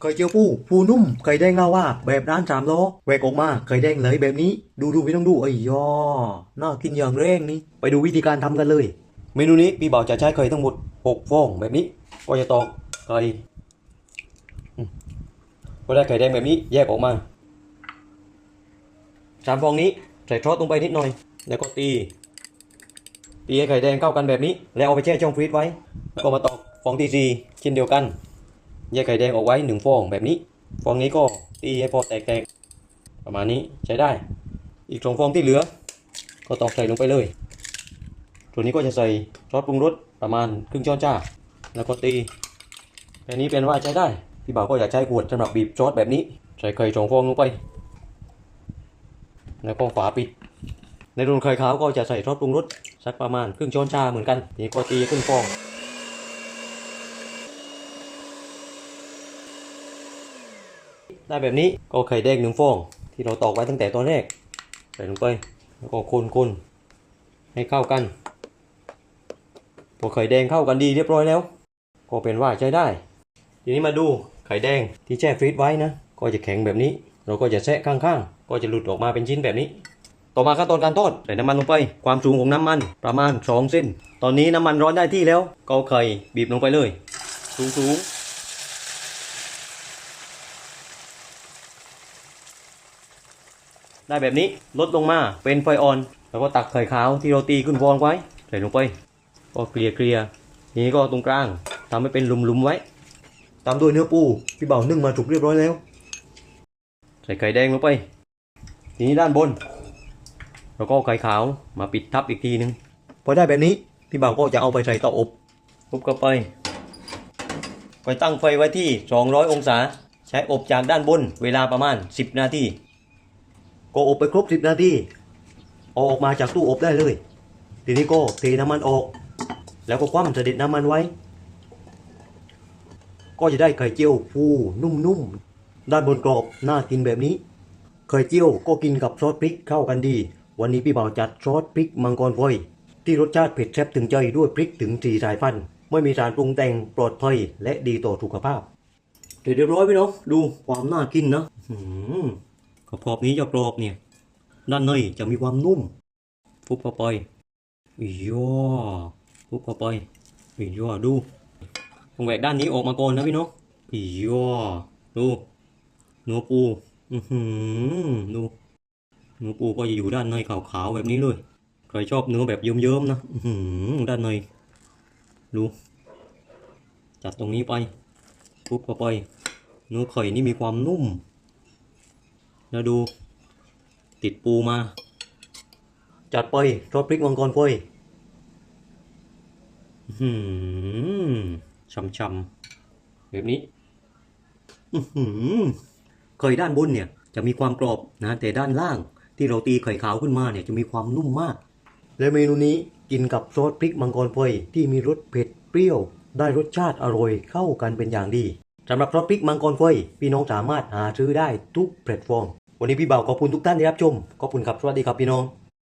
เคยเจียวปูปูนุ่มเคยแดงลาวาแบบร้านสามล้อแหวกออกมาเคยแดงเลยแบบนี้ ดูดูไม่ต้องดูไอ้ยอน่ากินอย่างแรงนี่ไปดูวิธีการทำกันเลย เมนูนี้พี่บ่าวจะใช้เคยทั้งหมด6ฟองแบบนี้ก็จะตอกเคยอืมก็ได้ไข่แดงแบบนี้แยกออกมาสามฟองนี้ใส่ซอสลงไปนิดหน่อย แล้วก็ตีตีให้ไข่แดงเข้ากันแบบนี้ แล้วเอาไปแช่ช่องฟรีซไว้แล้วก็มาตอกฟองที่สี่เช่นเดียวกัน แยกไข่แดงออกไว้หนึ่งฟองแบบนี้ ฟองนี้ก็ตีให้พอแตกๆ ประมาณนี้ใช้ได้ อีกสองฟองที่เหลือ ก็ตอกใส่ลงไปเลย ส่วนนี้ก็จะใส่ซอสปรุงรสประมาณครึ่งช้อนชาแล้วก็ตีแค่นี้เป็นว่าใช้ได้ พี่บ่าวก็อยากใช้ขวดสำหรับบีบซอสแบบนี้ ใส่ไข่สองฟองลงไป แล้วก็ฝาปิด ในรุ่นไข่ขาวก็จะใส่ซอสปรุงรสสักประมาณครึ่งช้อนชาเหมือนกันนี้ก็ตีขึ้นฟอง ได้แบบนี้ก็ไข่แดงหนึ่งฟอง ที่เราตอกไว้ตั้งแต่ตอนแรกใส่ลงไปแล้วก็คนๆให้เข้ากันพอไข่แดงเข้ากันดีเรียบร้อยแล้ว ก็เป็นว่าใช้ได้ ทีนี้มาดูไข่แดงที่แช่ฟรีซไว้นะ ก็จะแข็งแบบนี้ เราก็จะแซะข้างๆ ก็จะหลุดออกมาเป็นชิ้นแบบนี้ ต่อมาขั้นตอนการทอดใส่น้ำมันลงไป ความสูงของน้ำมันประมาณ2เส้น ตอนนี้น้ำมันร้อนได้ที่แล้วก็เอาไข่บีบลงไปเลย สูงๆ ได้แบบนี้ลดลงมาเป็นไฟอ่อน แล้วก็ตักไข่ขาวที่เราตีขึ้นฟองไว้ใส่ลงไปก็เกลี่ยเกลี่ยนี้ก็ตรงกลางทำให้เป็นหลุมๆไว้ ตามด้วยเนื้อปูพี่เบานึ่งมาถูกเรียบร้อยแล้ว ใส่ไข่แดงลงไปทีนี้ด้านบน แล้วก็ไข่ขาวมาปิดทับอีกทีนึงพอได้แบบนี้พี่เบาก็จะเอาไปใส่เตาอบอบเข้าไปก็ตั้งไฟไว้ที่ 200 องศา ใช้อบจากด้านบนเวลาประมาณ 10 นาที ก็อบไปครบ10นาทีเอาออกมาจากตู้อบได้เลย ทีนี้ก็เทน้ำมันออก แล้วก็คว่ำเสด็จน้ำมันไว้ ก็จะได้ไข่เจียวฟูนุ่มๆ ด้านบนกรอบน่ากินแบบนี้ ไข่เจียวก็กินกับซอสพริกเข้ากันดี วันนี้พี่บ่าวจัดซอสพริกมังกรไฟที่รสชาติเผ็ดแซ่บถึงใจด้วยพริกถึงสี่สายพันธุ์ไม่มีสารปรุงแต่งปลอดภัยและดีต่อสุขภาพเสร็จเรียบร้อยพี่น้องดูความน่ากินนะ ขอหือกรอบนี้จะกรอบเนี่ย ด้านในจะมีความนุ่ม ฟุบเข้าไปอีย่อฟุบเข้าไปอีย่อดูผมแหวกด้านนี้ออกมาก่อนนะพี่น้องย่อดูเนื้อปูอือหือดูเนื้อปูก็จะอยู่ด้านในขาวๆแบบนี้เลย ใครชอบเนื้อแบบเยิ้มๆนะอือหือด้านในดู จัดตรงนี้ไปปุ๊บเข้าไป เนื้อไข่นี่มีความนุ่ม แล้วดู ติดปูมา จัดไปซอสพริกมังกรไฟอื้อหือช่ำๆแบบนี้หือไข่ด้านบนเนี่ยจะมีความกรอบนะแต่ด้านล่างที่เราตีไข่ขาวขึ้นมาเนี่ยจะมีความนุ่มมาก และเมนูนี้กินกับซอสพริกมังกรไฟที่มีรสเผ็ดเปรี้ยว ได้รสชาติอร่อยเข้ากันเป็นอย่างดี สำหรับซอสพริกมังกรไฟพี่น้องสามารถหาซื้อได้ทุกแพลตฟอร์ม วันนี้พี่บ่าวขอบคุณทุกท่านที่รับชม ขอบคุณครับ สวัสดีครับพี่น้อง